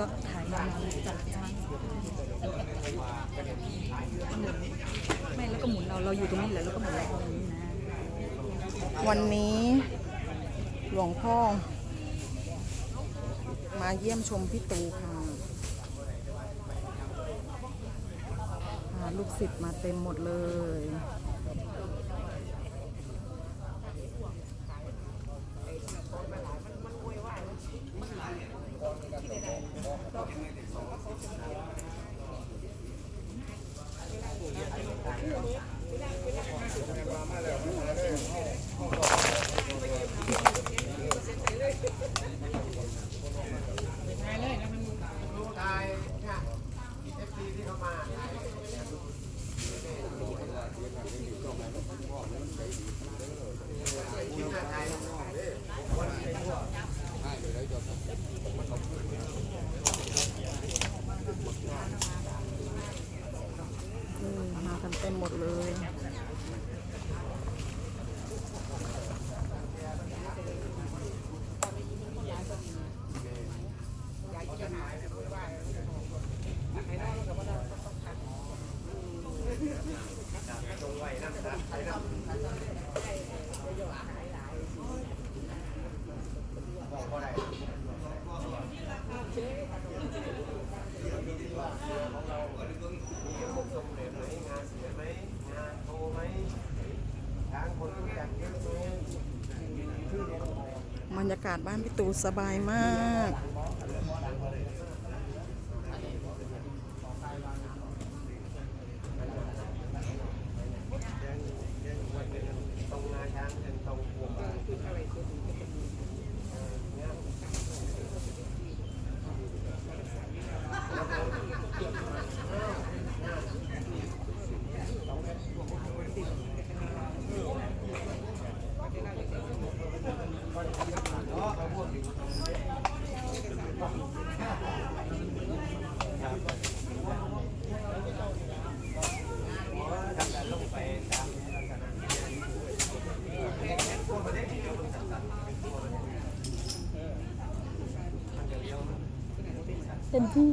ก็ถ่ายมาจัดจ้านไม่แล้วก็หมุนเราเราอยู่ตรงนี้แหละแล้วก็หมุนเราตรงนี้นะวันนี้หลวงพ่อ มาเยี่ยมชมพี่ตูค่ะลูกศิษย์มาเต็มหมดเลย นี่มากันเต็มหมดเลย บรรยากาศบ้านพี่ตูสบายมาก เต็มที่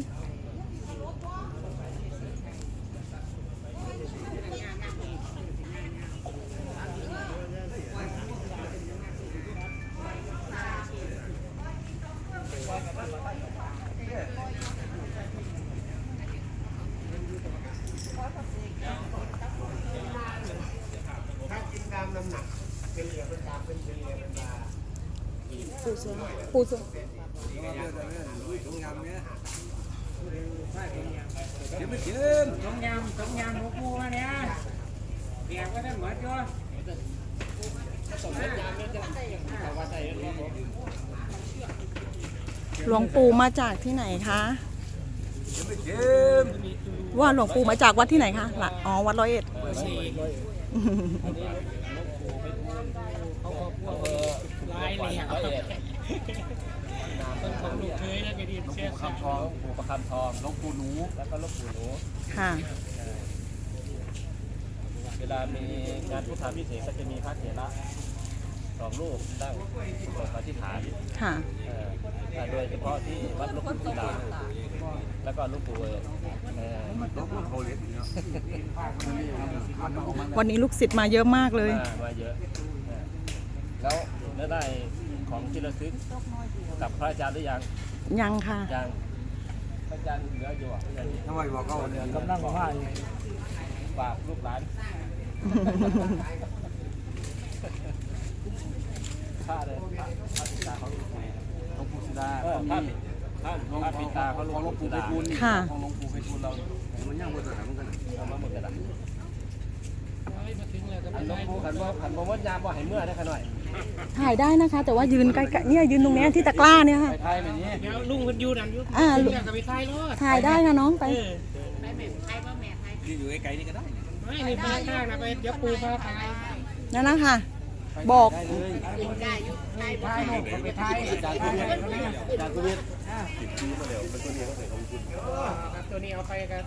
เป็นเหลือเป็นตามเป็นเป็นเหลือเป็นตาปูเสือปูเสือเดี๋ยวไม่กินต้มยำต้มยำหมูปูมาเนี่ยเปียกก็ได้เหมือนจ้ะหลวงปู่มาจากที่ไหนคะว่าหลวงปู่มาจากวัดที่ไหนคะละอ๋อวัดร้อยเอ็ดลายเหลี่ยม ต้นของลูกเคยแล้วก็ดีเสียคำทองหลวงปู่ประคำทองหลวงปู่หนู แล้วก็หลวงปู่หนู ค่ะ เวลามีงานพุทธาพิเศษกก็จะมีพระเถระสองรูปตั้งโปรดปฏิฐานค่ะ เอ่อแต่โดยเฉพาะที่วัดหลวงปู่ศิลาแล้วก็หลวงปู่เอ่อหลวงปู่โทเล็กวันนี้ลูกศิษย์มาเยอะมากเลย มามาเยอะเออแล้วแล้วได้ ของที่ระลึกกับพระอาจารย์หรือยังยังค่ะยังพระอาจารย์เหลืออยู่อะทำไมบอกเขาเนี่ยกำลังบอกว่าฝากลูกหลานค่าเลยค่าค่าปิดตาเขาหลวงปู่ศิลาเออค่าปิดค่าค่าปิดตาเขาหลวงปู่ศิลาค่ะของหลวงปู่ไพฑูรย์เรามันยังบ่ได้เหมือนกันเอามาหมดกันละมาถึงแล้วก็อัไม่นหลวได้งปู่ขันบ่ขันบ่มดยามบ่ให้เมื่อได้ขน่อย ถ่ายได้นะคะ แต่ว่ายืนใกล้ๆเนี่ยยืนตรงเนี้ยที่ตะกร้าเนี่ยค่ะ ไปไทยแบบนี้เดี๋ยวลุงมันอยู่นั่นอยู่อ่า ลุงอยากจะไปไทยรถถ่ายได้ค่ะน้องไป เออนี่อยู่ไกลๆนี่ก็ได้ไม่นี่ไปข้างนะไปเดี๋ยวปูพาไปนั่นนะคะบอก ได้เลยไทยหนูไปไทยอาจารย์กุเวศอาจารย์กุเวศตัวนี้เอาไปกัน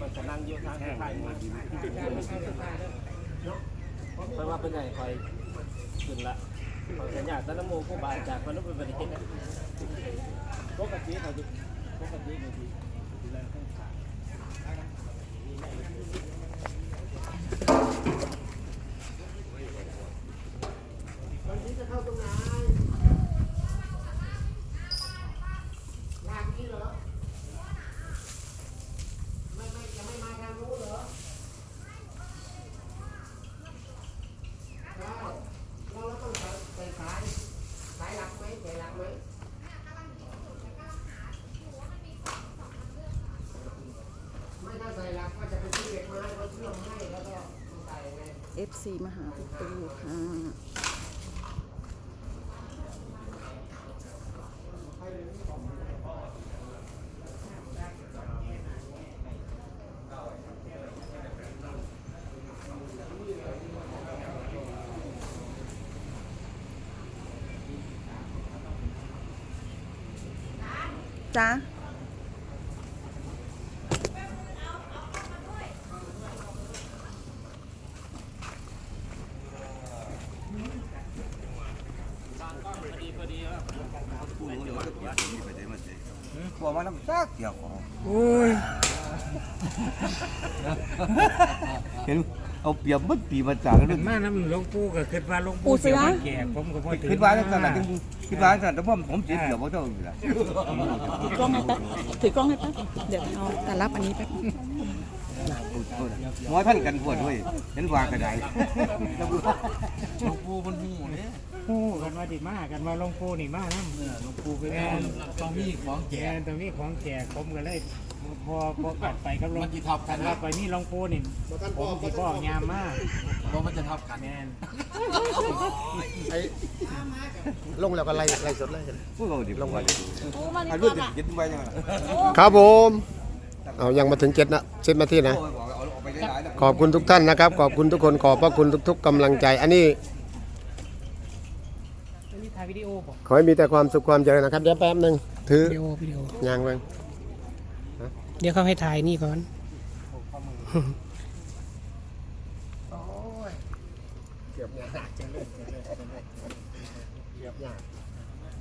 มันจะนั่งอยู่ทางไทยมือดีเพราะว่าเป็นไงคอย ขึ้นละคอยสัญญาตะนโมกูบาจากคนนู้นเป็นปฏิทินนะปกติเขาจะเอฟ ซีมหาพี่ตูค่ะจ้า กลัวมันน้ำซากเกี่ยวของโอ้ยเห็นเอาเปรียบมัดปีมาจากกันมาน้ำหลวงปู่ก็คิดว่าหลวงปู่ปู่เสือมาแก่ผมก็บ่ถือคิดว่าขนาดคิดว่าขนาดแต่ว่าผมเจ็บเกี่ยวเพราะเจ้าอยู่แล้วถือกล้องให้แป๊บถือกล้องให้แป๊บเดี๋ยวเอาแต่รับอันนี้แป๊บ หมอท่านกันปวดด้วยเห็นวางกระไดปู่กันว่าสิมากันว่าหลวงปู่นี่มานํหลวงปู่เป็นต้องมีของแจกต้องมีของแจกผมก็เลยพอพอกัดไปกับหลวงมันสิทับกันว่าไปนี่หลวงปู่นี่ผมสิบ่ยามมาบ่มันจะทับกันแม่นลงแล้วก็ไล่ไล่สดเลยพูดเอาดิลงไปอันรุ่นยึดไปยังไงครับผม เอายังมาถึงเจ็ดนะเจ็ดนาทีนะเอาไปได้หลายนะ ขอบคุณทุกท่านนะครับ ขอบคุณทุกคนขอบพระคุณทุก ๆกำลังใจ อันนี้นี่ถ่ายวิดีโอบ่ขอให้มีแต่ความสุขความเจริญนะครับเดี๋ยวแป๊บหนึ่งถือวิดีโอวิดีโอยางไว้เดี๋ยวเขาให้ถ่ายนี่ก่อนเกือบยากเกือบยาก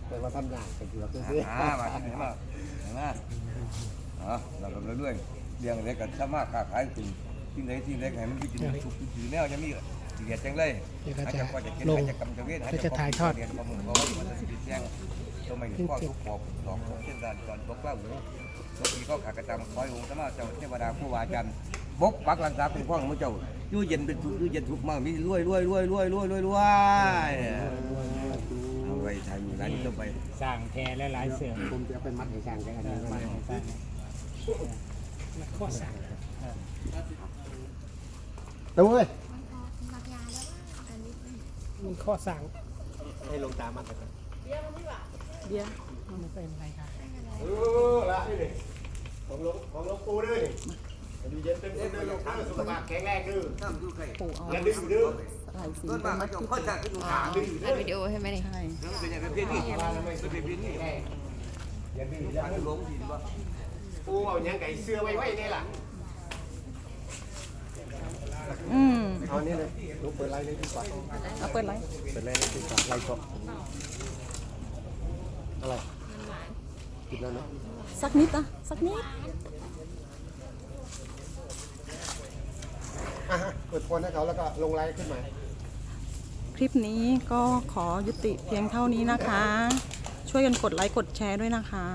แต่ว่าทำยากเป็นเกือบซื้ออ่ามาที่ไหนมามา อะเรากำลังเรื่อยเลี้ยงเล็กกันถ้ามากค้าขายจริงที่ไหนที่เล็กให้มันมีกินทุกทีแนวจะมีเดียดจังเลยเดี๋ยวก็อาจจะจะก็จะกินลงอาจจะกำจะเวทก็จะถ่ายทอด เรียนประมงเพราะว่ามันติดแจ้งตัวไม่ข้อทุกขอบดอกของเช่นกันตอนบกว่าหูบางทีก็ขากระจำคอยองค์สมาเจ้าเทวดาผู้วาจันทร์บกปักรักษาคุ้มครองมือเจ้าอยู่เย็นเป็นทุกอยู่เย็นทุกมากมีรวยรวยรวยรวยรวยรวยรวยเอาไว้ทำร้านนี้ต้องไป สร้างแพรหลายๆเสื่อมผมจะเป็นมัดให้สร้างแค่อันนี้ มาให้สร้างข้อสั่งดูเว้ยมันข้อสั่งให้ลงตามมัดไปเบียร์ไม่เป็นไรค่ะเออละนี่นี่ของหลวงของหลวงปู่ด้วยนี่ดูเย็นเป็นคนเดินลงสุขภาพแข็งแรงคือปู่เอาอย่าดึงดื้อสายสีต้นไปมามัเขาดจะที่เข้าใจขึ้นทางอัดวิดีโอใช่ไหมนี่ใช่เป็นอย่างเป็นเพี้ยนนี่เป็นเพี้ยนนี่อย่าดื้อทางหลงดีว่า ปู่เอายังไก่เสื้อไว้ไว้นี่ล่ะอืมเอานี่เลยลูกเปิดไลน์เลยดีกว่าเอาเปิดไลฟ์เปิดไลน์เลยดีกว่าไลน์ก็อะไรกินแล้วเนาะสักนิดอะสักนิดอะฮะเปิดโฟนให้เขาแล้วก็ลงไลน์ขึ้นมาคลิปนี้ก็ขอยุติเพียงเท่านี้นะคะ ช่วยกันกดไลค์กดแชร์ด้วยนะคะ